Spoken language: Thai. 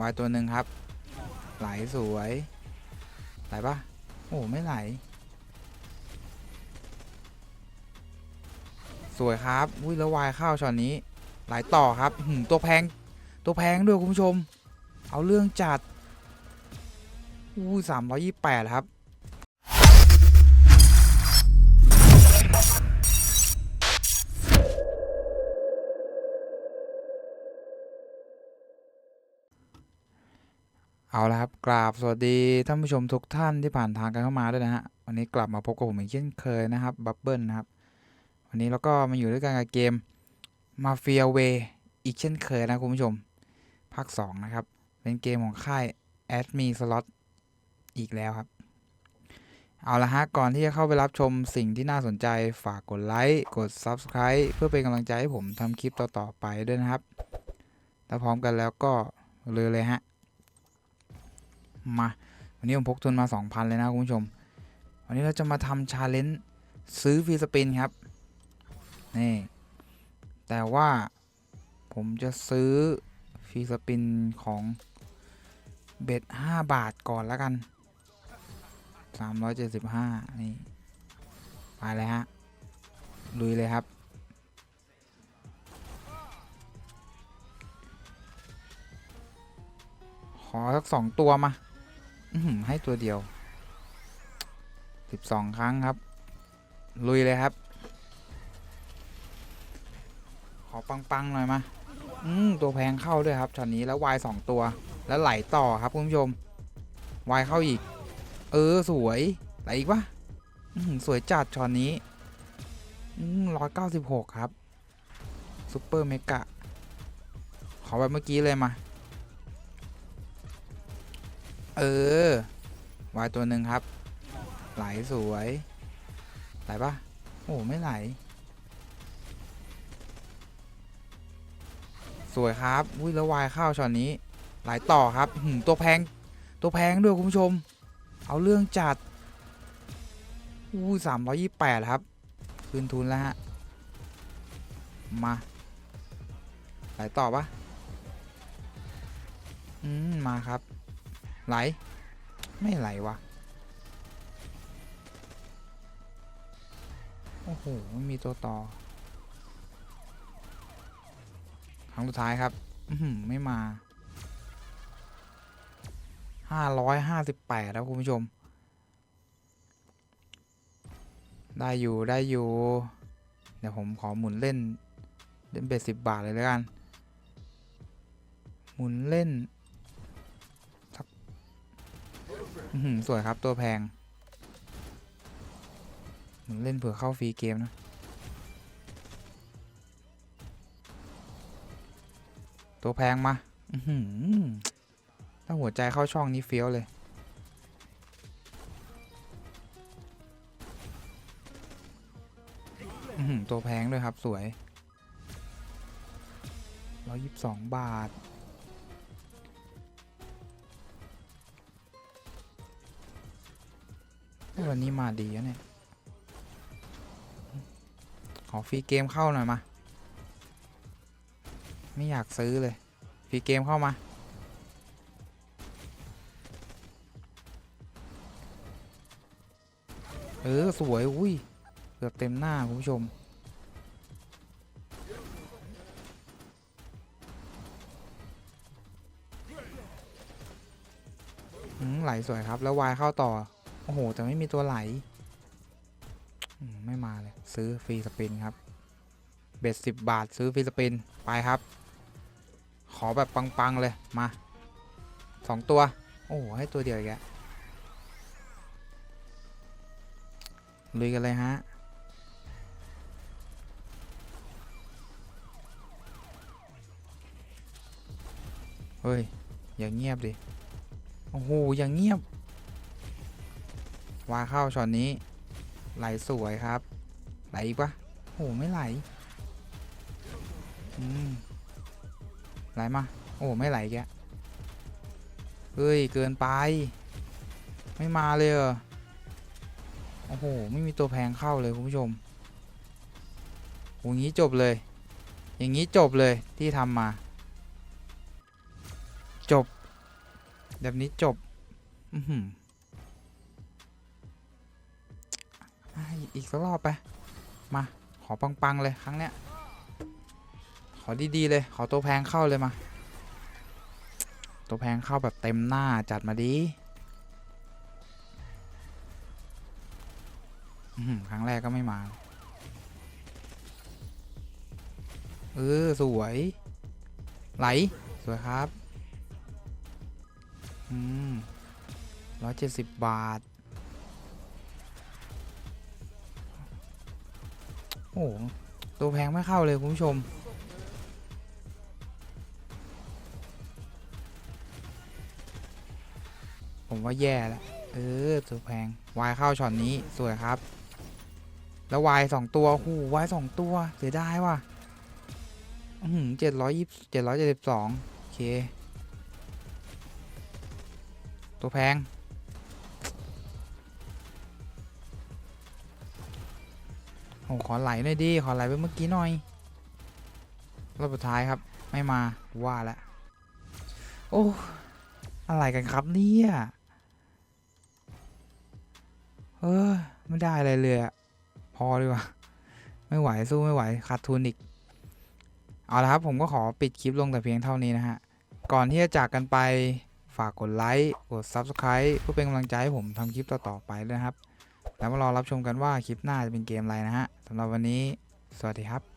วายตัวหนึ่งครับ ไหลสวย ไหลปะโอ้ไม่ไหล สวยครับอุ้ยแล้ววายเข้าช็อตนี้ ไหลต่อครับหืมตัวแพง ตัวแพงด้วยคุณผู้ชม เอาเรื่องจัดอู้สามร้อยยี่แปดครับ เอาละครับกราบสวัสดีท่านผู้ชมทุกท่านที่ผ่านทางกันเข้ามาด้วยนะฮะวันนี้กลับมาพบกับผมอีกเช่นเคยนะครับบับเบิลนะครับวันนี้เราก็มาอยู่ด้วยกันกับเกม Mafia Way อีกเช่นเคยนะคุณผู้ชมภาค2นะครับเป็นเกมของค่าย a d m e Slot อีกแล้วครับ เอาละฮะก่อนที่จะเข้าไปรับชมสิ่งที่น่าสนใจฝากกดไลค์กด Subscribe เพื่อเป็นกำลังใจให้ผมทำคลิปต่อๆไปด้วยนะครับถ้าพร้อมกันแล้วก็เลยเลยฮะ มาวันนี้ผมพกทุนมา 2,000 เลยนะคุณผู้ชม วันนี้เราจะมาทำชาเลนจ์ซื้อฟรีสปินครับ นี่ แต่ว่าผมจะซื้อฟรีสปินของเบ็ด5บาทก่อนแล้วกัน 375 นี่ ไปเลยฮะ ลุยเลยครับขอสักสองตัวมา ให้ตัวเดียว 12 ครั้งครับ ลุยเลยครับ ขอปัง ๆ หน่อยมา อืม ตัวแพงเข้าด้วยครับช็อตนี้แล้ววายสองตัว แล้วไหลต่อครับคุณผู้ชมวายเข้าอีก เออ สวย ไหลอีกปะอื้อหือสวยจัดช็อตนี้ร้อยเก้าสิบหกครับซูเปอร์เมกะ ขอแบบเมื่อกี้เลยมา เออวายตัวหนึ่งครับ ไหลสวย ไหลปะโอ้ไม่ไหล สวยครับอุ้ยแล้ววายเข้าช็อตนี้ ไหลต่อครับหือตัวแพง ตัวแพงด้วยคุณผู้ชม เอาเรื่องจัดอู้สามร้อยยี่แปดครับ คืนทุนแล้วฮะ มา ไหลต่อปะอืม มาครับ ไหล ไม่ไหลวะ โอ้โหไม่มีตัวต่อ ครั้งสุดท้ายครับ อือหือไม่มา ห้าร้อยห้าสิบแปดแล้วคุณผู้ชม ได้อยู่ได้อยู่ เดี๋ยวผมขอหมุนเล่น เล่นเบ็ดสิบบาทเลยแล้วกัน หมุนเล่น สวยครับตัวแพงหมุนเล่นเผื่อเข้าฟรีเกมนะ ตัวแพงมาถ้าหัวใจเข้าช่องนี้เฟี้ยวเลย ตัวแพงด้วยครับสวยร้อยยี่สิบสองบาท วันนี้มาดีอะเนี่ย ขอฟรีเกมเข้าหน่อยมา ไม่อยากซื้อเลย ฟรีเกมเข้ามา เออ สวย อุ้ย เกือบเต็มหน้า คุณผู้ชมอืมไหลสวยครับ แล้ววายเข้าต่อ โอ้โห แต่ไม่มีตัวไหล ไม่มาเลย ซื้อฟรีสปินครับ เบ็ดสิบบาทซื้อฟรีสปิน ไปครับ ขอแบบปัง ๆ เลย มาสองตัว โอ้โห ให้ตัวเดียวอีกแล้วลุยกันเลยฮะเฮ้ย อย่างเงียบดิ โอ้โห อย่างเงียบ วาเข้าช็อตนี้ ไหลสวยครับ ไหลอีกปะโอ้โหไม่ไหลอืมไหลมา โอ้ไม่ไหลแกเฮ้ย เกินไป ไม่มาเลยเหรอโอ้โห ไม่มีตัวแพงเข้าเลยคุณผู้ชมโอ้ยงี้จบเลย อย่างนี้จบเลยที่ทำมา จบ แบบนี้จบ อือหือ อีกสักรอบไป มา ขอปังๆเลยครั้งเนี้ย ขอดีๆเลย ขอตัวแพงเข้าเลยมา ตัวแพงเข้าแบบเต็มหน้าจัดมาดีครั้งแรกก็ไม่มา เออ สวย ไหล สวยครับ อืมร้อยเจ็ดสิบบาท โอ้โหตัวแพงไม่เข้าเลยคุณผู้ชม ผมว่าแย่แล้วเออตัวแพงวายเข้าช็อตนี้สวยครับ แล้ววายสองตัวหูวายสองตัวเสียดายว่ะอืมเจ็ดร้อยยี่เจ็ดร้อยเจ็ดสิบสองโอเค ตัวแพง โอ้ขอไหลหน่อยดิ ขอไหลไปเมื่อกี้หน่อย รอบสุดท้ายครับ ไม่มา ว่าแล้ว โอ้ อะไรกันครับเนี่ยเออ ไม่ได้อะไรเลยอะพอดีกว่า ไม่ไหวสู้ไม่ไหว ขาดทุนอีก เอาละครับ ผมก็ขอปิดคลิปลงแต่เพียงเท่านี้นะฮะ ก่อนที่จะจากกันไปฝากกดไลค์ กด Subscribe เพื่อเป็นกำลังใจให้ผมทำคลิปต่อ ๆ ไปด้วยนะครับ แล้วมารอรับชมกันว่าคลิปหน้าจะเป็นเกมอะไรนะฮะสำหรับวันนี้ สวัสดีครับ